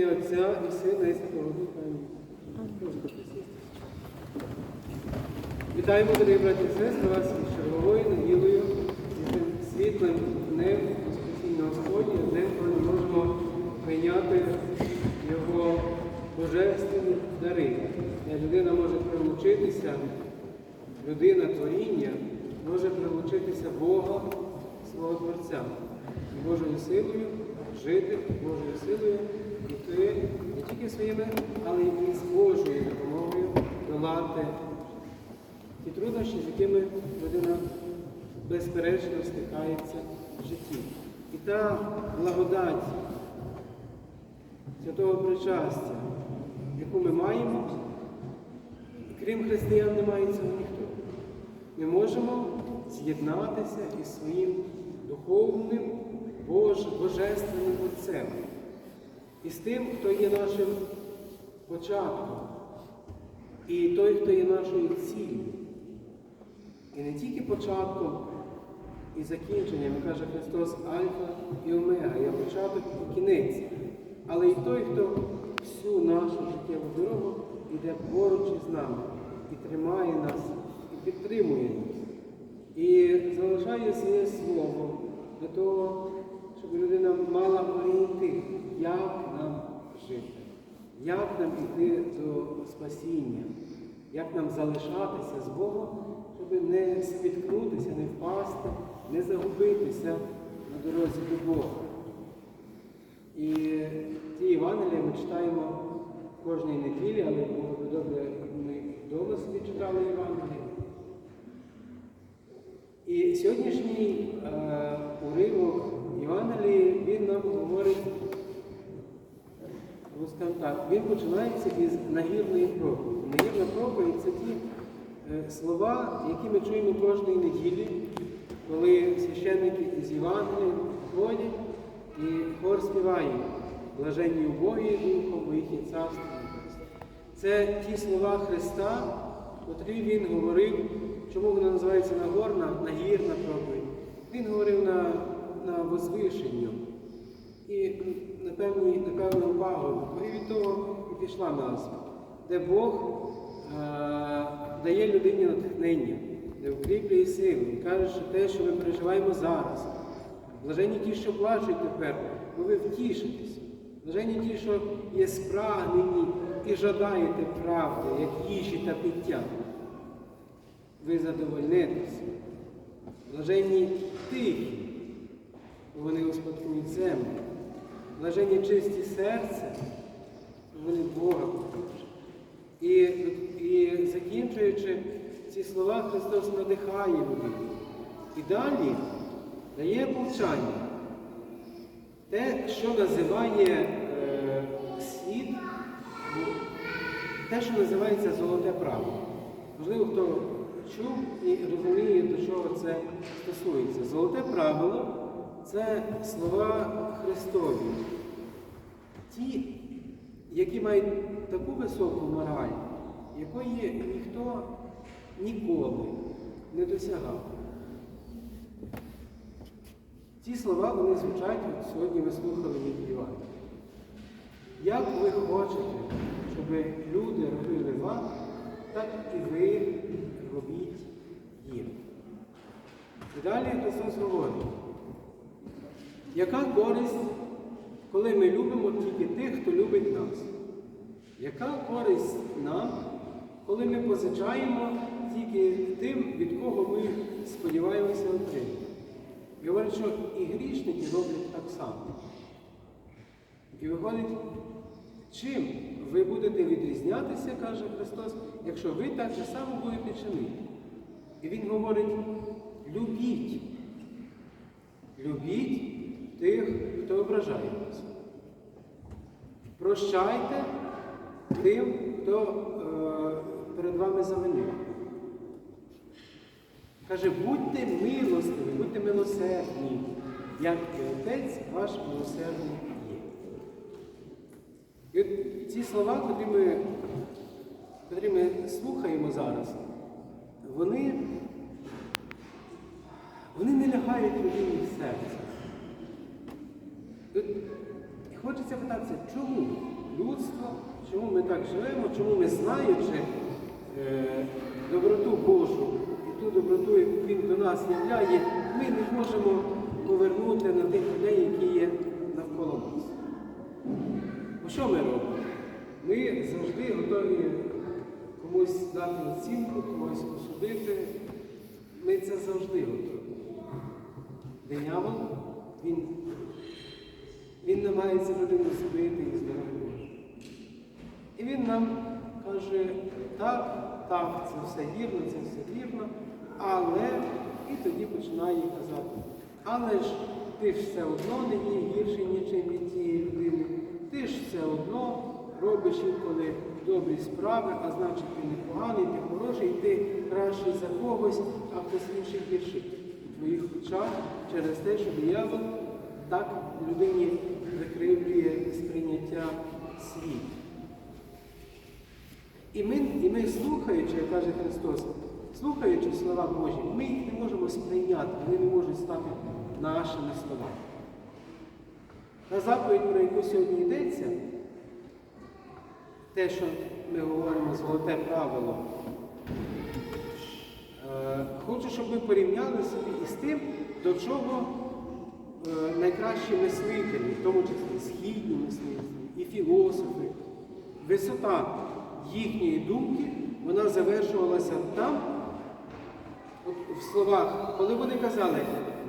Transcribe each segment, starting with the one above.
ім'я Отця і Сина і Святого Духа. Вітаємо, дорогі браті і сестри, вас із черговою неділею, і цим світлим днем Спасіння Господня, днем, коли ми можемо прийняти Його божественні дари. Де людина може прилучитися, людина творіння може прилучитися Бога, свого Творця, і Божою силою жити, Божою силою йти не тільки своїми, але і з Божою допомогою долати ті труднощі, з якими людина безперечно стикається в житті. І та благодать святого причастя, яку ми маємо, крім християн, не має цього ніхто. Ми можемо з'єднатися із своїм духовним Бож, Божественним Отцем, і з тим, хто є нашим початком, і той, хто є нашою ціллю. І не тільки початком і закінченням, каже Христос, Альфа і Омега, є початок і кінець, але й той, хто всю нашу життєву дорогу йде поруч із нами і тримає нас, і підтримує нас, і залишає своє слово для того, щоб людина мала орієнтир, як нам жити, як нам йти до спасіння, як нам залишатися з Богом, щоб не спіткнутися, не впасти, не загубитися на дорозі до Бога. І ті Євангелія ми читаємо кожної неділі, але було б добре, ми вдома собі читали Євангелія. І сьогоднішній е, уривок Євангелії, він нам говорить, ну, скажімо так, він починається із нагірної проповіді. Нагірна проповідь це ті е, слова, які ми чуємо кожної неділі, коли священники із Євангелія ходять і хор співає блаженні убогі духом, бо їх є царство. Небесне». Це ті слова Христа, котрі Він говорив, чому вона називається Нагорна, нагірна проповідь. Він говорив на, на возвишенню. І певну увагу. І від того і пішла назва, де Бог е, дає людині натхнення, де укріплює силу і каже, що те, що ми переживаємо зараз. Блаженні ті, що плачуть тепер, бо ви втішитесь. Блаженні ті, що є спрагнені і жадаєте правди, як їжі та пиття. Ви задовольнитеся. Блаженні тихі, бо вони успадкують землю. Блаженні чисті серця, вони Бога. І, і закінчуючи ці слова, Христос надихає людину. І далі дає повчання. Те, що називає е, світ, те, що називається золоте право. Можливо, хто чув і розуміє, до чого це стосується. Золоте правило це слова Христові. Ті, які мають таку високу мораль, якої ніхто ніколи не досягав. Ці слова вони звучать, от сьогодні ви слухали від Євангелія. Як ви хочете, щоб люди робили вам, так і ви робіть їм. І далі Христос говорить, яка користь, коли ми любимо тільки тих, хто любить нас? Яка користь нам, коли ми позичаємо тільки тим, від кого ми сподіваємося отримати? І говорить, що і грішники роблять так само. І виходить, чим ви будете відрізнятися, каже Христос, якщо ви так же само будете чинити. І Він говорить, любіть. Любіть тих, хто ображає вас. Прощайте тим, хто е, перед вами завинив. Каже, будьте милостиві, будьте милосердні, як і Отець ваш милосердний є. І от ці слова, котрі ми, котрі ми слухаємо зараз, вони, вони не лягають людині в серце. Хочеться питатися, чому? людство, чому ми так живемо, чому ми знаючи е, доброту Божу і ту доброту, яку Він до нас являє, ми не можемо повернути на тих людей, які є навколо нас. Бо що ми робимо? Ми завжди готові комусь дати оцінку, когось осудити. Ми це завжди готові. Він намагається людину збити і здоров'я. І він нам каже, так, так, це все вірно, це все вірно, але і тоді починає казати, але ж ти ж все одно не є гірший, нічим від тієї людини, ти ж все одно робиш інколи добрі справи, а значить ти не поганий, ти хороший, ти кращий за когось, а хтось інший гірший у твоїх очах через те, що диявол так людині викривлює сприйняття світу. І ми, і ми слухаючи, як каже Христос, слухаючи слова Божі, ми їх не можемо сприйняти, вони не можуть стати нашими словами. Та заповідь, про яку сьогодні йдеться, те, що ми говоримо золоте правило, е, хочу, щоб ви порівняли собі із тим, до чого найкращі мислителі, в тому числі східні мислителі і філософи, висота їхньої думки, вона завершувалася там, от в словах, коли вони казали,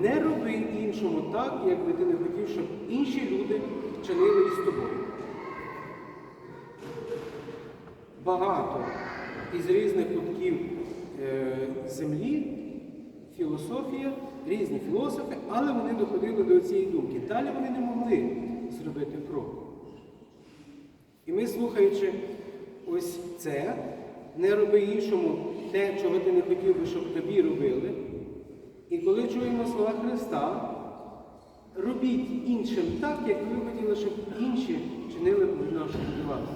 не роби іншому так, як би ти не хотів, щоб інші люди чинили із тобою. Багато із різних кутків е, землі, філософія, різні філософи, але вони доходили до цієї думки. Далі вони не могли зробити крок. І ми, слухаючи ось це, не роби іншому те, чого ти не хотів би, щоб тобі робили. І коли чуємо слова Христа, робіть іншим так, як ви хотіли, щоб інші чинили по відношенню до вас.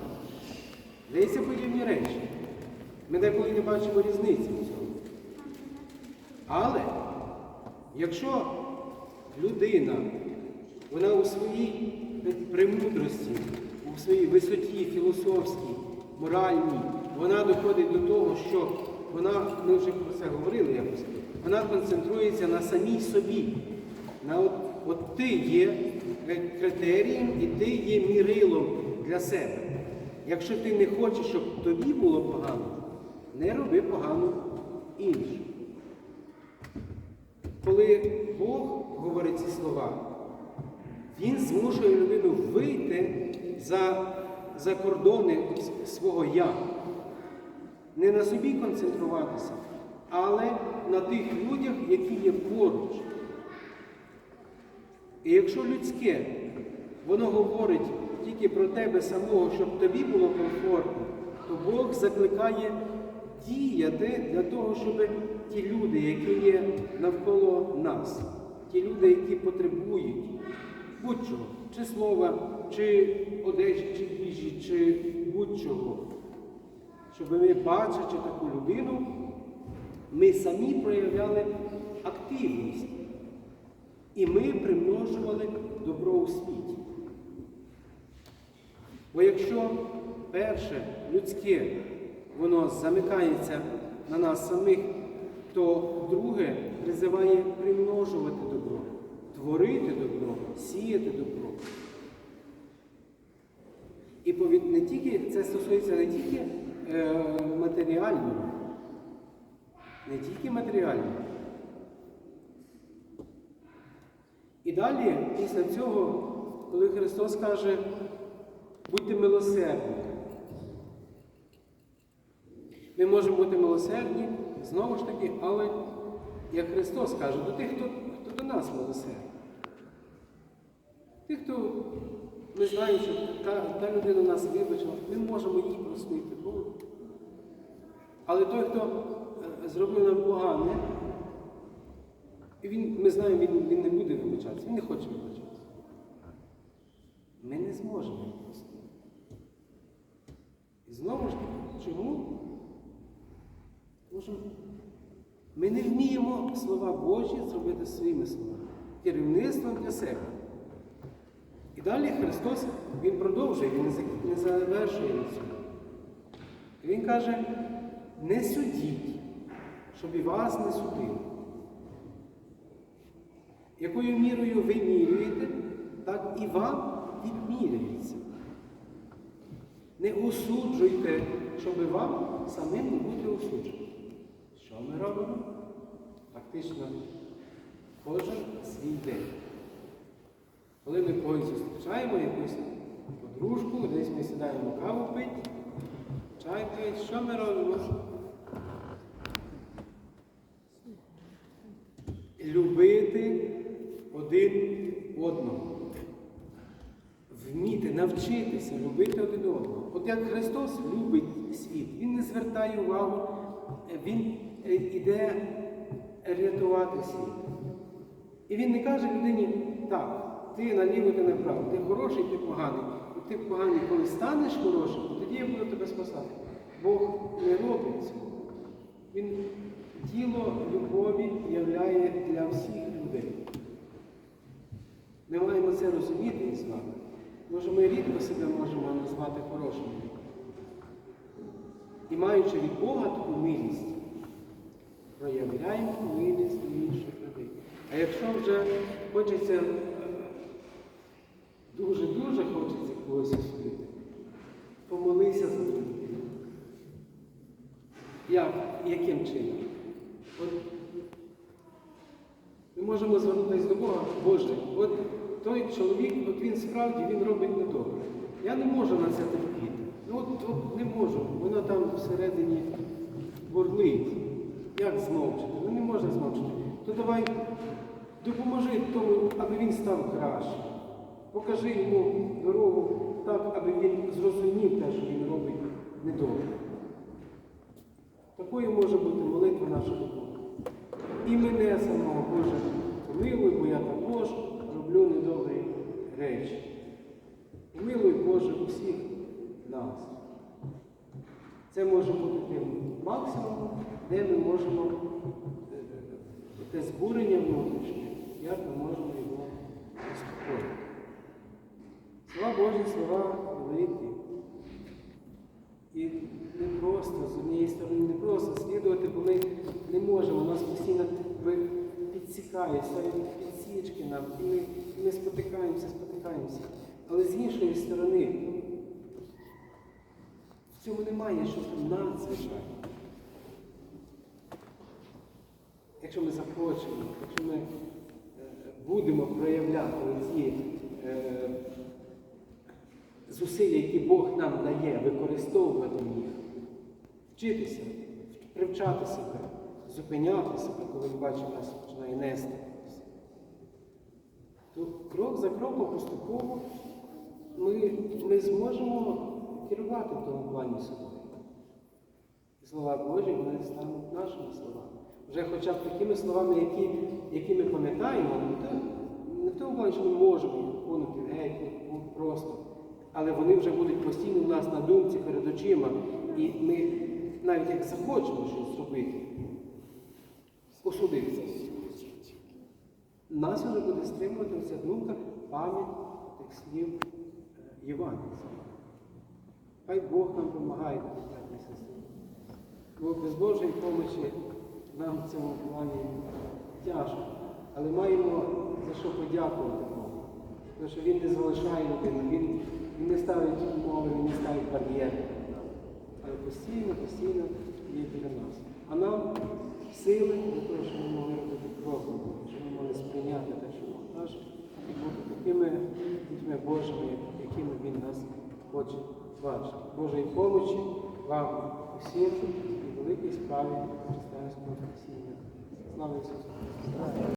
Здається, подібні речі. Ми деколи не бачимо різниці в цьому. Але якщо людина, вона у своїй премудрості, у своїй висоті філософській, моральній, вона доходить до того, що вона, ми вже про це говорили якось, вона концентрується на самій собі. На от, от ти є критерієм і ти є мірилом для себе. Якщо ти не хочеш, щоб тобі було погано, не роби погано іншим. Коли Бог говорить ці слова, Він змушує людину вийти за, за кордони свого я. Не на собі концентруватися, але на тих людях, які є поруч. І якщо людське, воно говорить тільки про тебе самого, щоб тобі було комфортно, то Бог закликає діяти для того, щоб ті люди, які є навколо нас, ті люди, які потребують будь-чого, чи слова, чи одежі, чи їжі, чи будь-чого, щоб ми, бачачи таку людину, ми самі проявляли активність. І ми примножували добро у світі. Бо якщо перше людське, воно замикається на нас самих, то друге призиває примножувати добро, творити добро, сіяти добро. І не тільки, це стосується не тільки е, матеріального, не тільки матеріального. І далі, після цього, коли Христос каже, будьте милосердні. Ми можемо бути милосердні, знову ж таки, але, як Христос каже, до тих, хто, хто до нас милосердний. Тих, хто ми знаємо, що та, та людина нас вибачила, ми можемо їй простити Богу. Але той, хто е, зробив нам погане, він, ми знаємо, він, він не буде вибачатися, він не хоче вибачатися. Ми не зможемо простити. І знову ж таки, чому? Що ми не вміємо слова Божі зробити своїми словами, керівництвом для себе. І далі Христос Він продовжує, Він не завершує на цьому. Він каже, не судіть, щоб і вас не судили. Якою мірою ви мірюєте, так і вам відміряється. Не осуджуйте, щоб вам самим не бути осудженим. Що ми робимо? Фактично, кожен свій день. Коли ми когось зустрічаємо, якусь подружку, десь ми сідаємо каву пити, чай пити, що ми робимо? Любити один одного. Вміти, навчитися любити один одного. От як Христос любить світ, Він не звертає увагу, Він іде рятувати світ. І він не каже людині, так, ти наліво, ти направо, ти хороший, ти поганий. Ти поганий, коли станеш хорошим, тоді я буду тебе спасати. Бог не робить цього. Він діло любові являє для всіх людей. Ми маємо це розуміти з вами. Може, ми рідко себе можемо назвати хорошими. І маючи від Бога таку милість, проявляємо милість до інших людей. А якщо вже хочеться, е, дуже-дуже хочеться когось осудити, помолися за ту. Як? Яким чином? От ми можемо звернутися до Бога, Боже, от той чоловік, от він справді він робить недобре. Я не можу на це терпіти. Ну от, от не можу. Воно там всередині бурлить. Як змовчити? Ну не можна змовчити. То давай допоможи тому, аби він став краще. Покажи йому дорогу так, аби він зрозумів те, що він робить недобре. Такою може бути молитва наша Бога. І мене самого, Боже, помилуй, бо я також роблю недобрі речі. Помилуй, Боже, усіх нас. Це може бути тим максимумом, де ми можемо е, те збурення внутрішнє, як ми можемо його заспокоїти. Слова Божі, слова великі. І не просто, з однієї сторони, не просто слідувати, бо ми не можемо, нас постійно підсікає, ставить підсічки нам, і ми, і ми спотикаємося, спотикаємося. Але з іншої сторони, в цьому немає щось надзвичайного. Ми якщо ми е, будемо проявляти ці е, зусилля, які Бог нам дає, використовувати їх, вчитися, привчати себе, зупиняти себе, коли ми бачимо, нас починає нести. То крок за кроком поступово ми, ми зможемо керувати в тому плані собою. Слова Божі вони стануть нашими словами. Вже хоча б такими словами, які, які ми пам'ятаємо, не, не в тому плані, що ми можемо їх виконати геть, ну, просто. Але вони вже будуть постійно у нас на думці перед очима. І ми навіть як захочемо щось зробити, осудитися. Нас вже буде стримувати ця думка, пам'ять тих слів е, Євангелія. Хай Бог нам допомагає, браті сестри. Бо без Божої помочі нам в цьому плані тяжко. Але маємо за що подякувати Богу. Тому що Він не залишає людину, Він, він не ставить умови, Він не ставить бар'єри. Але постійно, постійно є біля нас. А нам сили для того, щоб ми могли робити кроком, щоб ми могли сприйняти те, що Бог каже, і бути такими дітьми Божими, якими Він нас хоче бачити. Божої помочі вам усім великій справі християнського спасіння. Слава Ісусу!